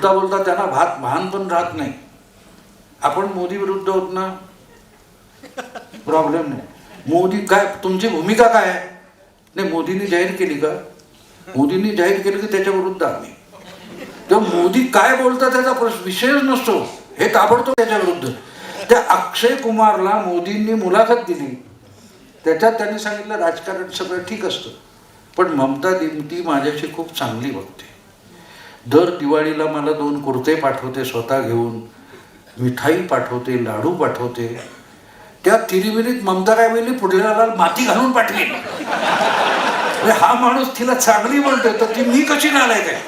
बोलता बोलता त्यांना भात भान पण राहत नाही. आपण मोदी विरुद्ध होत ना प्रॉब्लेम नाही. मोदी काय तुमची भूमिका काय आहे? नाही मोदींनी जाहीर केली का? मोदींनी जाहीर केली की त्याच्या विरुद्ध आम्ही. तेव्हा मोदी काय बोलतात त्याचा प्रश्न विषयच नसतो. हे ताबडतोब त्याच्या विरुद्ध. त्या अक्षय कुमारला मोदींनी मुलाखत दिली. त्याच्यात त्यांनी सांगितलं राजकारण सगळं ठीक असतं. पण ममता दिमती माझ्याशी खूप चांगली बघते. दर दिवाळीला मला दोन कुर्ते पाठवते स्वतः घेऊन. मिठाई पाठवते लाडू पाठवते. त्या तिरीविरीत ममता काय वेळी माती घालून पाठवी म्हणजे हा माणूस तिला चांगली म्हणतोय तर ती मी कशी नालाय काय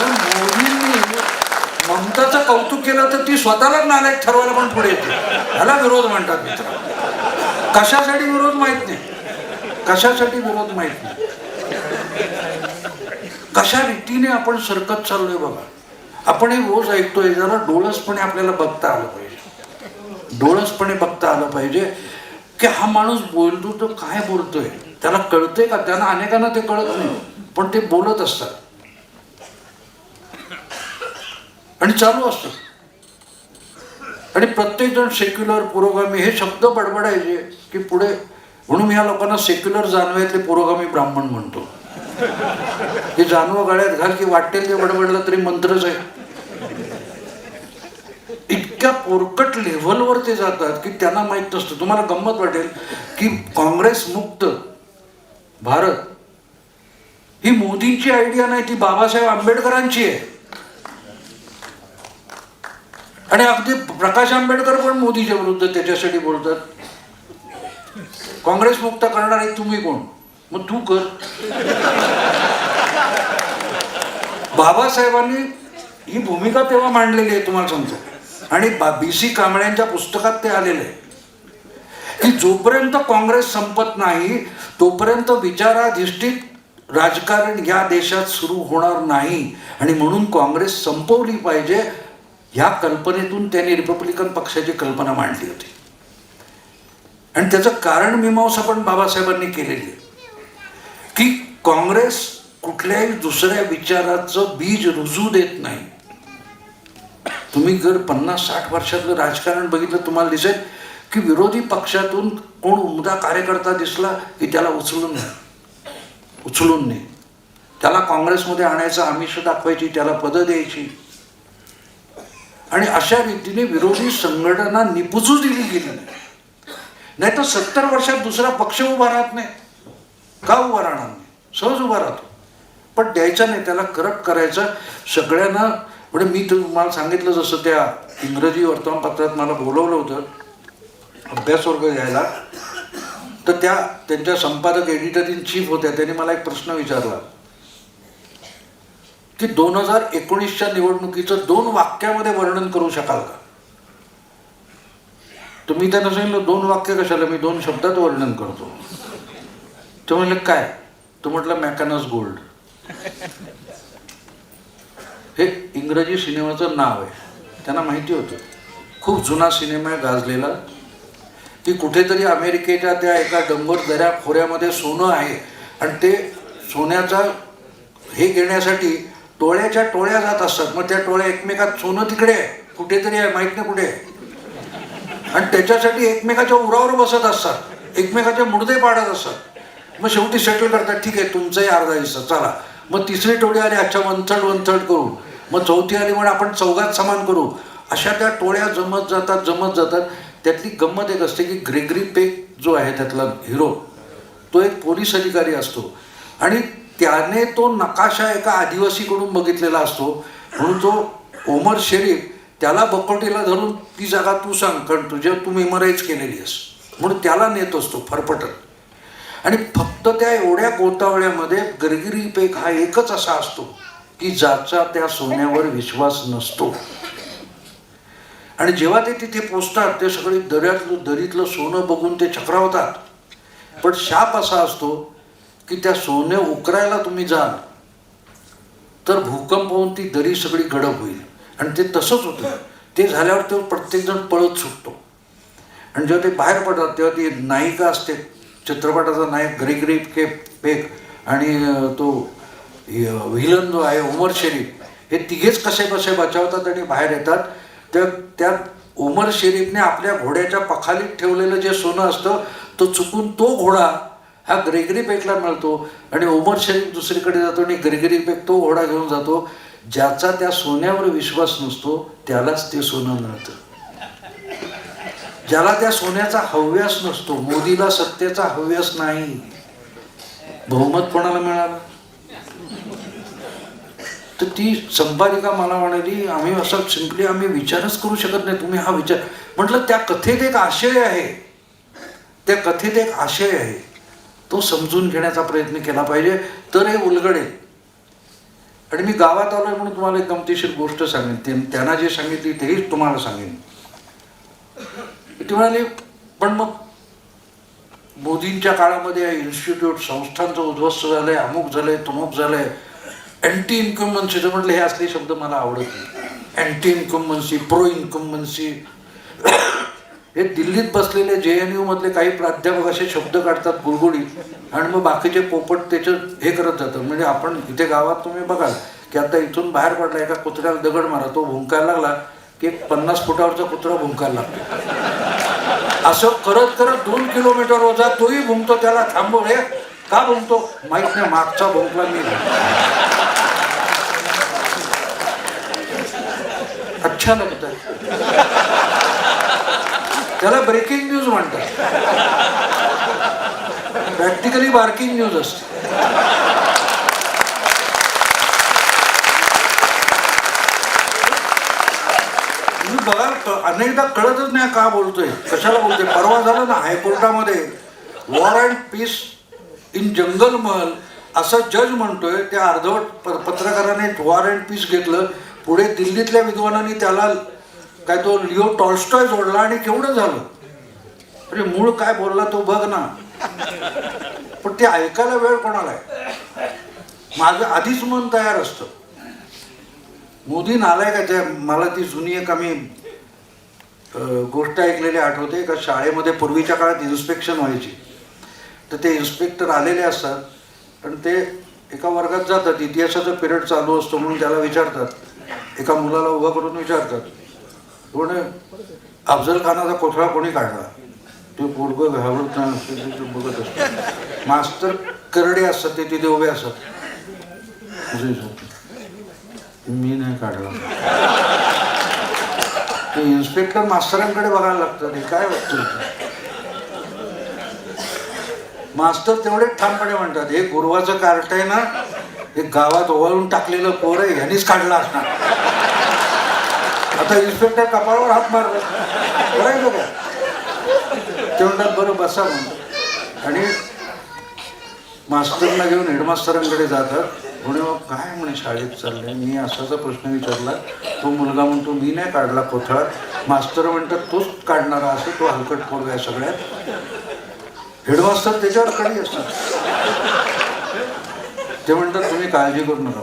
मोदींनी ममताचं कौतुक केलं तर ती स्वतःलाच नालायक ठरवायला पण पुढे येते. ह्याला विरोध म्हणतात मित्र. कशासाठी विरोध माहीत नाही. कशासाठी विरोध माहीत नाही. कशा रीतीने आपण सरकत चाललोय बघा. आपण हे रोज ऐकतोय जरा डोळसपणे आपल्याला बघता आलं पाहिजे. डोळसपणे बघता आलं पाहिजे की हा माणूस बोलतो तो काय बोलतोय. त्याला कळतंय का? त्यांना अनेकांना ते कळत नाही पण ते बोलत असतात. आणि चालू असतं. आणि प्रत्येक जण सेक्युलर पुरोगामी हे शब्द बडबडायचे की पुढे म्हणून मी या लोकांना सेक्युलर जानव्यातले पुरोगामी ब्राह्मण म्हणतो. हे जानवं गाड्यात घाल की वाटेल ते बडबडलं तरी मंत्रच आहे. इतक्या पोरकट लेव्हलवर ते जातात की त्यांना माहीत नसतं. तुम्हाला गंमत वाटेल की काँग्रेस मुक्त भारत. ही मोदींची आयडिया नाही ती बाबासाहेब आंबेडकरांची आहे. आणि अगदी प्रकाश आंबेडकर पण मोदीच्या विरुद्ध त्याच्यासाठी बोलतात. काँग्रेस मुक्त करणारे तुम्ही कोण? मग तू कर. बाबासाहेबांनी ही भूमिका तेव्हा मांडलेली आहे तुम्हाला सांगतो. आणि बी सी कांबळ्यांच्या पुस्तकात ते आलेलं आहे. की जोपर्यंत काँग्रेस संपत नाही तोपर्यंत विचाराधिष्ठित राजकारण या देशात सुरू होणार नाही. आणि म्हणून काँग्रेस संपवली पाहिजे ह्या कल्पनेतून त्यांनी रिपब्लिकन पक्षाची कल्पना मांडली होती. आणि त्याचं कारण मीमांसा पण बाबासाहेबांनी केलेली आहे. की काँग्रेस कुठल्याही दुसऱ्या विचाराचं बीज रुजू देत नाही. तुम्ही जर पन्नास साठ वर्षातलं राजकारण बघितलं तुम्हाला दिसेल की विरोधी पक्षातून कोण उमदा कार्यकर्ता दिसला की त्याला उचलून उचलून नाही. त्याला काँग्रेसमध्ये आणायचं आमिष दाखवायची त्याला पदं द्यायची. आणि अशा रीतीने विरोधी संघटना निपुजू दिली गेली नाही. नाही तर सत्तर वर्षात दुसरा पक्ष उभा राहत नाही. का उभा राहणार नाही? सहज उभा राहतो. पण द्यायचा नाही त्याला करप्ट करायचं. सगळ्यांना म्हणजे मी तुम्हाला सांगितलं जसं त्या इंग्रजी वर्तमानपत्रात मला बोलवलं होतं अभ्यास वर्ग घ्यायला. तर त्या त्यांच्या संपादक एडिटर इन चीफ होत्या त्यांनी मला एक प्रश्न विचारला. की दोन हजार एकोणीसच्या निवडणुकीचं दोन वाक्यामध्ये वर्णन करू शकाल का? तर मी त्यांना सांगितलं दोन वाक्य कशाला? मी दोन शब्दात वर्णन करतो. ते म्हणलं काय? तो म्हटलं मॅकॅनस गोल्ड. हे इंग्रजी सिनेमाचं नाव आहे. त्यांना माहिती होतं. खूप जुना सिनेमा आहे गाजलेला. की कुठेतरी अमेरिकेच्या त्या एका डंबर दऱ्या खोऱ्यामध्ये सोनं आहे. आणि ते सोन्याचा हे घेण्यासाठी टोळ्याच्या टोळ्या जात असतात. मग त्या टोळ्या एकमेकात सोनं तिकडे आहे. कुठेतरी आहे माहीत नाही कुठे आहे. आणि त्याच्यासाठी एकमेकाच्या उरावर बसत असतात. एकमेकाचे मुडदे पाडत असतात. मग शेवटी सेटल करतात ठीक आहे तुमचाही अर्धा हिस्सा चला. मग तिसरी टोळी आली अच्छा वंथड वनथड करू. मग चौथी आली म्हणून आपण चौघात समान करू. अशा त्या टोळ्या जमत जातात जमत जातात. त्यातली गंमत एक असते की ग्रेगरी पेक जो आहे त्यातला हिरो तो एक पोलीस अधिकारी असतो. आणि त्याने तो नकाशा एका आदिवासीकडून बघितलेला असतो. म्हणून तो ओमर शरीफ त्याला बकोटीला धरून ती जागा तू सांग कारण तुझ्या तू मेमराईज केलेली आहेस. म्हणून त्याला नेत असतो फरफटत. आणि फक्त त्या एवढ्या गोतावळ्यामध्ये गरगिरी पेक हा एकच असा असतो की ज्याचा त्या सोन्यावर विश्वास नसतो. आणि जेव्हा ते तिथे पोचतात ते सगळे दऱ्यातलं दरीतलं सोनं बघून ते चक्रावतात. पण शाप असा असतो की त्या सोने उकरायला तुम्ही जाल तर भूकंप होऊन ती दरी सगळी गडप होईल. आणि ते तसंच होतं. ते झाल्यावर तो प्रत्येकजण पळत सुटतो. आणि जेव्हा ते बाहेर पडतात तेव्हा ती नायिका असते. चित्रपटाचा नायक ग्रेगरी के पेक आणि तो व्हिलन जो आहे उमर शरीफ हे तिघेच कसे कसे बचावतात आणि बाहेर येतात. तर त्या उमर शरीफने आपल्या घोड्याच्या पखालीत ठेवलेलं जे सोनं असतं तो चुकून तो घोडा हा ग्रेगरी पेकला मिळतो. आणि उमर शरीफ दुसरीकडे जातो आणि ग्रेगरी पेक तो घोडा घेऊन जातो. ज्याचा त्या सोन्यावर विश्वास नसतो त्यालाच ते सोनं मिळतं. ज्याला त्या सोन्याचा हव्यास नसतो मोदीला सत्तेचा हव्यास नाही. बहुमत कोणाला मिळालं? तर ती संपादिका मला म्हणाली आम्ही असं सिम्पली आम्ही विचारच करू शकत नाही तुम्ही हा विचार. म्हटलं त्या कथेत एक आशय आहे. त्या कथेत एक आशय आहे. तो समजून घेण्याचा प्रयत्न केला पाहिजे. तर हे उलगडेल. आणि मी गावात आलोय म्हणून तुम्हाला एक गमतीशीर गोष्ट सांगेन. ते- त्यांना जे सांगितली तेही तुम्हाला सांगेन. ते म्हणाले पण मग मोदींच्या काळामध्ये इन्स्टिट्यूट संस्थांचं उद्ध्वस्त झालंय अमुक झालंय तुमुक झालंय. अँटी इन्कम्बन्सीचं म्हटलं हे असले शब्द मला आवडत नाही. अँटी इन्कम्बन्सी प्रो इन्कम्बन्सी हे दिल्लीत बसलेले जे एन यू मधले काही प्राध्यापक असे शब्द काढतात गुरगुडी आणि मग बाकीचे पोपट त्याचं हे करत जातं म्हणजे आपण इथे गावात तुम्ही बघाल की आता इथून बाहेर पडला एका कुत्र्याला दगड मारा तो भुंकायला लागला की एक पन्नास फुटावरचा कुत्रा भुंकायला लागतो. असं करत करत दोन किलोमीटर होता तोही भुंकतो त्याला थांबव रे का भुंकतो? माहीत नाही मागचा भुंकला मी. अच्छा लगत त्याला ब्रेकिंग न्यूज म्हणतात. प्रॅक्टिकली बार्किंग न्यूज असते. बघा अनेकदा कळतच नाही का बोलतोय कशाला बोलतोय? परवा झालं ना हायकोर्टामध्ये war and peace in Jungle Mahal असं जज म्हणतोय त्या अर्धवट पत्रकाराने वॉर अँड पीस घेतलं पुढे दिल्लीतल्या विद्वानांनी त्याला काय तो लिओ टॉल्स्टॉय जोडला आणि केवढं झालं? म्हणजे मूळ काय बोलला तो बघ ना. पण ते ऐकायला वेळ कोणाला आहे? माझं आधीच मन तयार असतं. मोदी नालायक आहे त्या मला ती जुनी एक आम्ही गोष्ट ऐकलेली आठवते. का शाळेमध्ये पूर्वीच्या काळात इन्स्पेक्शन व्हायची. तर ते इन्स्पेक्टर आलेले असतात. आणि ते एका वर्गात जातात. इतिहासाचा पिरियड चालू असतो म्हणून त्याला विचारतात. एका मुलाला उभं करून विचारतात. कोण अफजल खानाचा कोथळा कोणी काढला? ते पोरगं घाबरत नाही बघत असत मास्तर करडे असतात ते तिथे उभे असतात. मी नाही काढला. ते इन्स्पेक्टर मास्तरांकडे बघायला लागतं हे काय वाटतं मास्तर तेवढे ठामपणे म्हणतात हे गुरुवाचं कार्ट आहे ना हे गावात ओवाळून टाकलेलं पोर आहे ह्यानीच काढला असणार. आता इन्स्पेक्टर कपाळावर हात मारला. बरं का ते म्हणतात बरं बसा म्हणून. आणि मास्तरला घेऊन हेडमास्तरांकडे जातात म्हणे मग काय म्हणे शाळेत चाललंय? मी असाचा प्रश्न विचारला. तो मुलगा म्हणतो मी नाही काढला कोथळा. मास्तर म्हणतात तोच काढणारा असं तो हलकट पोरगा आहे सगळ्यात. हेडमास्तर त्याच्यावर कळी असतात. ते म्हणतात तुम्ही काळजी करू नका.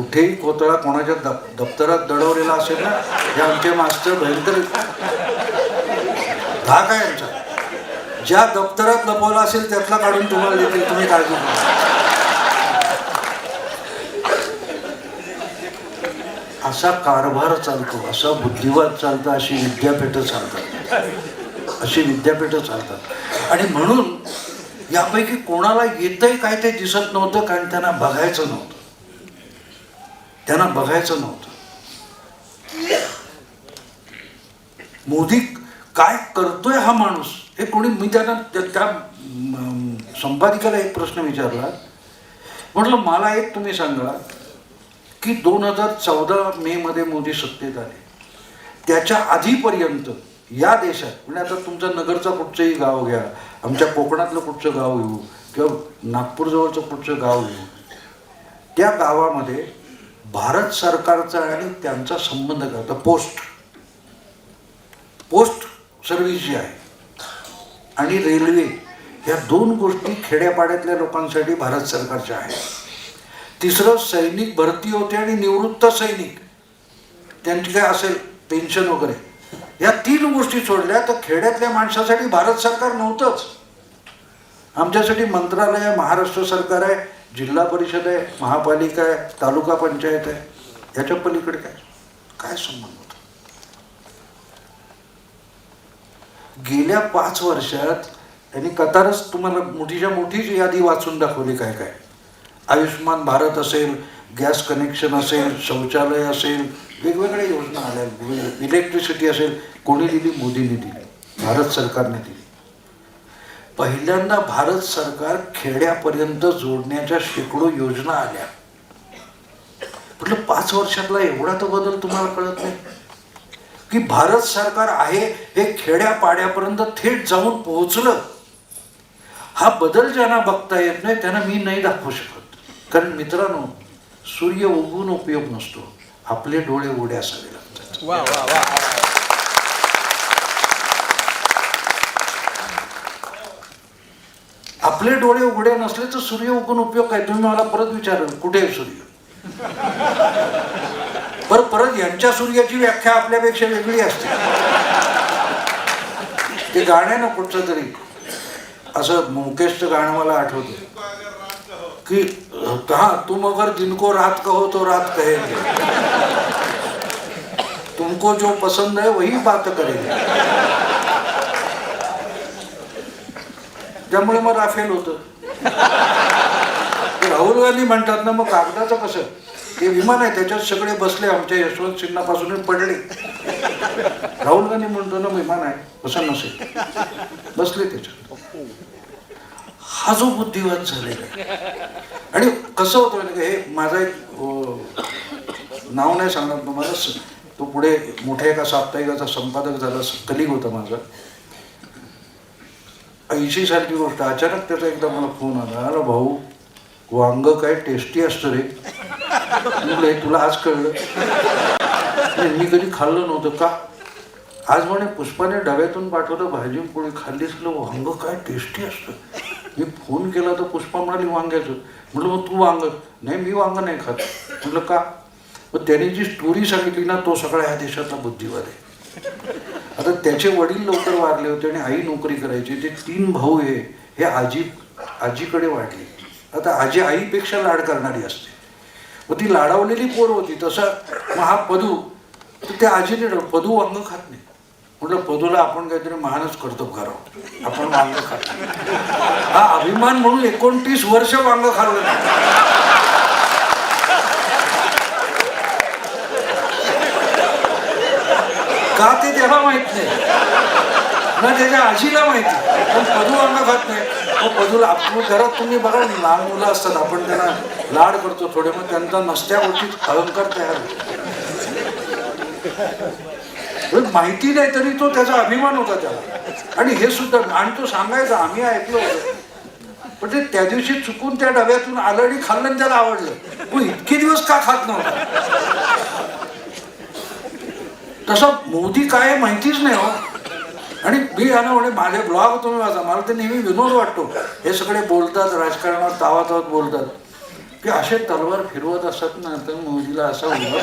कुठेही कोतळा कोणाच्या दप दप्तरात दडवलेला असेल ना हे आमचे मास्टर भयंकर धाक आहे आमचा. ज्या दप्तरात लपवला असेल त्यातला काढून तुम्हाला देतील. तुम्ही काळजी करू? असा कारभार चालतो असा बुद्धिवाद चालतो अशी विद्यापीठं चालतात. अशी विद्यापीठं चालतात. आणि म्हणून यापैकी कोणाला येतंही काय ते दिसत नव्हतं कारण त्यांना बघायचं नव्हतं. त्यांना बघायचं नव्हतं. मोदी काय करतोय हा माणूस? हे कोणी मी त्यांना त्या त्या, संपादिकाला एक प्रश्न विचारला. म्हटलं मला एक तुम्ही सांगा की दोन हजार चौदा मे मध्ये मोदी सत्तेत आले. त्याच्या आधीपर्यंत या देशात म्हणजे आता तुमचं नगरचं कुठचंही गाव घ्या आमच्या कोकणातलं कुठचं गाव घेऊ किंवा नागपूरजवळचं कुठचं गाव घेऊ त्या गावामध्ये भारत सरकारचा आणि त्यांचा संबंध काय पोस्ट. पोस्ट सर्व्हिस जी आहे. आणि रेल्वे या दोन गोष्टी खेड्यापाड्यातल्या लोकांसाठी भारत सरकारच्या आहेत. तिसरं सैनिक भरती होते आणि निवृत्त सैनिक. त्यांची काय असेल? पेन्शन वगैरे. या तीन गोष्टी सोडल्या तर खेड्यातल्या माणसासाठी भारत सरकार नव्हतंच. आमच्यासाठी मंत्रालय महाराष्ट्र सरकार आहे. जिल्हा परिषद आहे महापालिका आहे तालुका पंचायत आहे याच्या पलीकडे काय? काय संबंध होता? गेल्या पाच वर्षात त्यांनी कतारच तुम्हाला मोठीच्या मोठीच यादी वाचून दाखवली काय काय? आयुष्यमान भारत असेल गॅस कनेक्शन असेल शौचालय असेल वेगवेगळ्या योजना आल्या इलेक्ट्रिसिटी असेल कोणी दिली? मोदींनी दिली. भारत सरकारने दिली. पहिल्यांदा भारत सरकार खेड्यापर्यंत जोडण्याच्या शेकडो योजना आल्या. म्हटलं पाच वर्षातला एवढा तर बदल तुम्हाला कळत नाही. की भारत सरकार आहे हे खेड्यापाड्यापर्यंत थेट जाऊन पोहोचलं. हा बदल ज्यांना बघता येत नाही त्यांना मी नाही दाखवू शकत. कारण मित्रांनो सूर्य उगवून उपयोग नसतो. आपले डोळे उड्या असावे लागतात. आपले डोळे उघडे नसले तर सूर्य उगून उपयोग काय? तुम्ही मला परत विचाराल कुठे आहे सूर्य? बरं परत यांच्या सूर्याची व्याख्या आपल्यापेक्षा वेगळी असते. ते गाणं ना कुठचं तरी. असं मुकेशचं गाणं मला आठवतं कि हा तुम अगर जिनको रात कहो तो रात कहेंगे. तुमको जो पसंद है वही बात करेंगे. त्यामुळे मग राफेल होतं. राहुल गांधी म्हणतात ना मग कागदाचं कसं? ते विमान आहे त्याच्यात सगळे बसले आमच्या यशवंत सिन्हापासून पडले. राहुल गांधी म्हणतो ना विमान आहे असं नसेल. बसले त्याच्यात. हा जो बुद्धिवाद झालेला आहे. आणि कसं होतं म्हणजे हे माझा एक नाव नाही सांगणार तुम्हाला तो पुढे मोठ्या एका साप्ताहिकाचा संपादक झाला कलिग होता माझा. ऐंशी सारखी गोष्ट. अचानक त्याचा एकदा मला फोन आला. अरे भाऊ वांग काय टेस्टी असतं रे. म्हटलं तुला आज कळलं. मी कधी खाल्लं नव्हतं. का? आज म्हणे पुष्पाने डब्यातून पाठवलं भाजी पोळी खाल्लीच वांग काय टेस्टी असतं. मी फोन केला तर पुष्पा म्हणाली वांग्याचं. म्हटलं मग तू वांग. नाही मी वांग नाही खात. म्हटलं का? मग त्याने जी स्टोरी सांगितली ना तो सगळा ह्या देशातला बुद्धिवाद आहे. आता त्याचे वडील लवकर वारले होते आणि आई नोकरी करायची ते तीन भाऊ हे हे आजी आजीकडे वाढले. आता आजी आईपेक्षा लाड करणारी असते. मग ती लाडावलेली पोर होती. तसं मग हा पदू तर त्या आजीने पदू वांग खात नाही. म्हटलं पदूला आपण काहीतरी महानच करतो करावं. आपण वांग खात नाही. हा अभिमान म्हणून एकोणतीस वर्ष वांग खाल्लं नाही. का ते त्याला माहीत नाही. ना त्याच्या आजीला माहिती पण पदू अन्न खात नाही. मग पदूला आपण घरात तुम्ही बघा लहान मुलं असतात आपण त्यांना लाड करतो थोडे मग त्यांचा नसत्या गोष्टीत अहंकार तयार होतो. पण माहिती नाही तरी तो त्याचा अभिमान होता त्याला. आणि हे सुद्धा आणि तो सांगायचा आम्ही ऐकलो होतं. पण ते त्या दिवशी चुकून त्या डब्यातून आलं आणि खाल्लं त्याला आवडलं. पण इतके दिवस का खात नव्हता? तसं मोदी काय माहितीच नाही हो. आणि मी यानं म्हणे माझे ब्लॉग तुम्ही वाचा. मला ते नेहमी विनोद वाटतो. हे सगळे बोलतात राजकारणावर तावातावत बोलतात. की असे तलवार फिरवत असत ना तर मोदीला असा उभं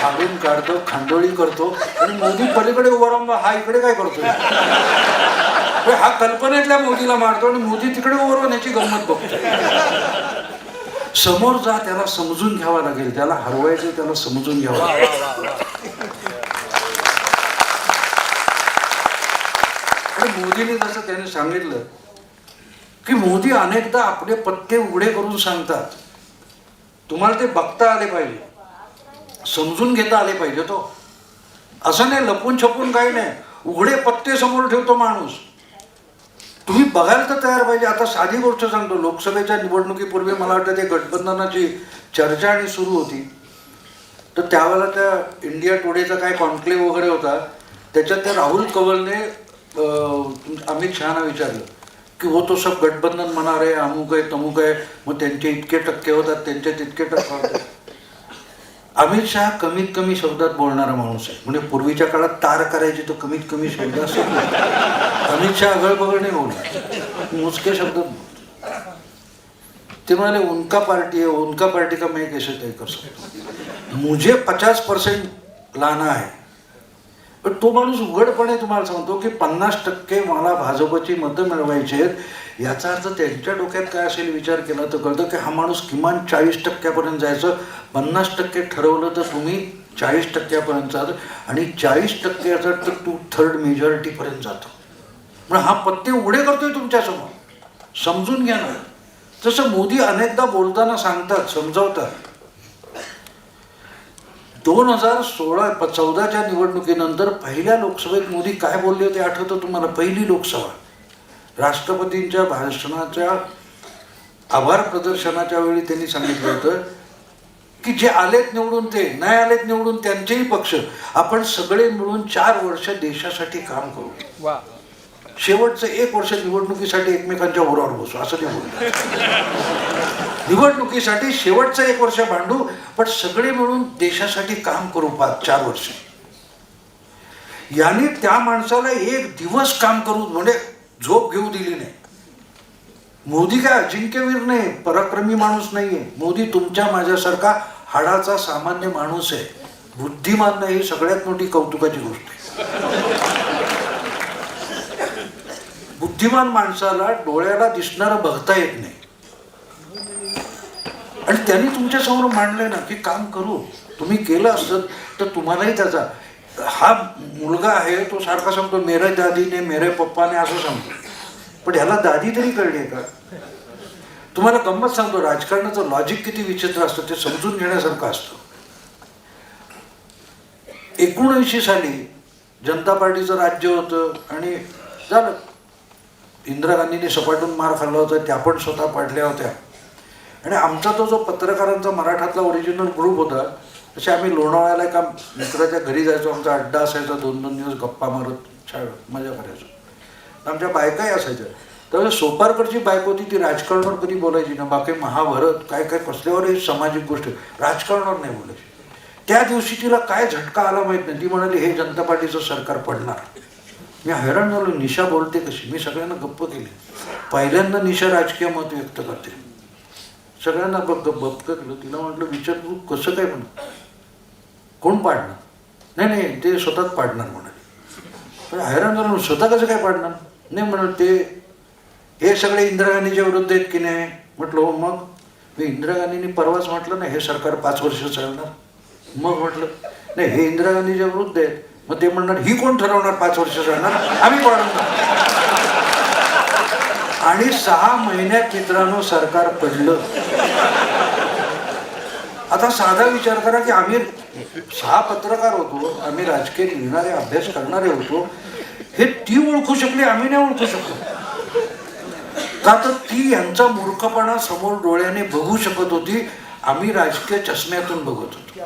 फाडून काढतो खांडोळी करतो. आणि मोदी पलीकडे उभा राहून हा इकडे काय करतो हा कल्पनेतल्या मोदीला मारतो आणि मोदी तिकडे उभं राहून याची गंमत बघतो समोर जा त्याला समजून घ्यावा लागेल. त्याला हरवायचं त्याला समजून घ्यावं आणि मोदीने जसं त्याने सांगितलं की मोदी अनेकदा आपले पत्ते उघडे करून सांगतात. तुम्हाला ते बघता आले पाहिजे. समजून घेता आले पाहिजे तो. असं नाही लपून छपून काही नाही. उघडे पत्ते समोर ठेवतो माणूस. तुम्ही बघायला तर तयार पाहिजे. आता साधी गोष्ट सांगतो. लोकसभेच्या निवडणुकीपूर्वी मला वाटतं ते गठबंधनाची चर्चा आणि सुरू होती. तर त्यावेळेला त्या इंडिया टुडेचा काय कॉन्क्लेव्ह वगैरे होता. त्याच्यात त्या राहुल कवलने अमित शहाना विचारलं की हो तो सब गठबंधन म्हणा रे अमुक आहे तमुक आहे मग त्यांचे इतके टक्के होतात त्यांचे तितके टक्के होतात. अमित शहा कमीत कमी शब्दात बोलणारा माणूस आहे. म्हणजे पूर्वीच्या काळात तार करायची तो कमीत कमी शब्द असेल अमित शहा अगळबगळ नाही बोलणार मुजके शब्दात ते म्हणाले उनका पार्टी है उनका पार्टी का मैं कैसे तय कर सकता मुझे पचास परसेंट लाना है. पण तो माणूस उघडपणे तुम्हाला सांगतो की पन्नास टक्के मला भाजपची मतं मिळवायची आहेत. याचा अर्थ त्यांच्या डोक्यात काय असेल विचार केला तर कळतं की हा माणूस किमान चाळीस टक्क्यापर्यंत जायचं. पन्नास टक्के ठरवलं तर तुम्ही चाळीस टक्क्यापर्यंत जात आणि चाळीस टक्के याचा तर टू थर्ड मेजॉरिटीपर्यंत जातो. पण हा पत्ते उघडे करतोय तुमच्यासमोर समजून घ्या ना. जसं मोदी अनेकदा बोलताना सांगतात समजावतात दोन हजार सोळा प- चौदाच्या निवडणुकीनंतर पहिल्या लोकसभेत मोदी काय बोलले होते आठवतं तुम्हाला? पहिली लोकसभा. राष्ट्रपतींच्या भाषणाच्या आभार प्रदर्शनाच्या वेळी त्यांनी सांगितलं होतं की जे आलेत निवडून ते नाही आलेत निवडून त्यांचेही पक्ष. आपण सगळे मिळून चार वर्ष देशासाठी काम करू. शेवटचं एक वर्ष निवडणुकीसाठी एकमेकांच्या उरावर बसू असं ते बोलतात निवडणुकीसाठी शेवटचं एक वर्ष भांडू पण सगळे मिळून देशासाठी काम करू पाच चार वर्ष. यांनी त्या माणसाला एक दिवस काम करू म्हणजे झोप घेऊ दिली नाही. मोदी काय अजिंक्यवीर नाही पराक्रमी माणूस नाहीये. मोदी तुमच्या माझ्यासारखा हाडाचा सामान्य माणूस आहे. बुद्धिमान नाही ही सगळ्यात मोठी कौतुकाची गोष्ट आहे. बुद्धिमान माणसाला डोळ्याला दिसणारं बघता येत नाही. आणि त्यांनी तुमच्यासमोर मांडलंय ना की काम करू. तुम्ही केलं असत तर तुम्हालाही त्याचा हा मुलगा आहे तो सारखा सांगतो मेरे दादीने मेरे पप्पाने असं सांगतो. पण ह्याला दादी तरी कळली का? तुम्हाला गंमत सांगतो राजकारणाचं लॉजिक किती विचित्र असतं ते समजून घेण्यासारखं असतं. एकोणऐंशी साली जनता पार्टीचं राज्य होतं आणि झालं. इंदिरा गांधींनी सपाटून मार खाल्ला होता त्या पण स्वतः पडल्या होत्या. आणि आमचा तो जो पत्रकारांचा मराठातला ओरिजिनल ग्रुप होता तसे आम्ही लोणावळ्याला एका मित्राच्या घरी जायचो आमचा अड्डा असायचा दोन दोन दिवस गप्पा मारत छान मजा करायचो. आमच्या बायकाही असायच्या. त्यामुळे सोपारकडची बायक होती ती राजकारणावर कधी बोलायची ना बाकी महाभारत काय काय कसल्यावर सामाजिक गोष्ट राजकारणावर नाही बोलायची. त्या दिवशी तिला काय झटका आला माहीत नाही. ती म्हणाली हे जनता पार्टीचं सरकार पडणार. मी हैराण झालो निशा बोलते कशी? मी सगळ्यांना गप्प केली. पहिल्यांदा निशा राजकीय मत व्यक्त करते. सगळ्यांना बघ गप्प केलं. तिला म्हटलं विचार तू कसं काय म्हण कोण पाडणार? नाही नाही ते स्वतःच पाडणार म्हणाले. पण हैराण झालो स्वतः कसं काय पाडणार? नाही म्हणत ते हे सगळे इंदिरा गांधीच्या विरुद्ध आहेत की नाही? म्हटलं हो मग? मी इंदिरा गांधींनी परवाच म्हटलं ना हे सरकार पाच वर्ष चालणार. मग? म्हटलं नाही हे इंदिरा गांधीच्या विरुद्ध आहेत. मग ते म्हणणार ही कोण ठरवणार पाच वर्ष राहणार? आम्ही पाडणार आणि सहा महिन्यात मित्रांनो सरकार पडलं. आता साधा विचार करा की आम्ही सहा पत्रकार होतो आम्ही राजकीय लिहिणारे अभ्यास करणारे होतो. हे ती ओळखू शकली आम्ही नाही ओळखू शकलो. का तर ती यांचा मूर्खपणा समोर डोळ्याने बघू शकत होती. आम्ही राजकीय चष्म्यातून बघत होतो.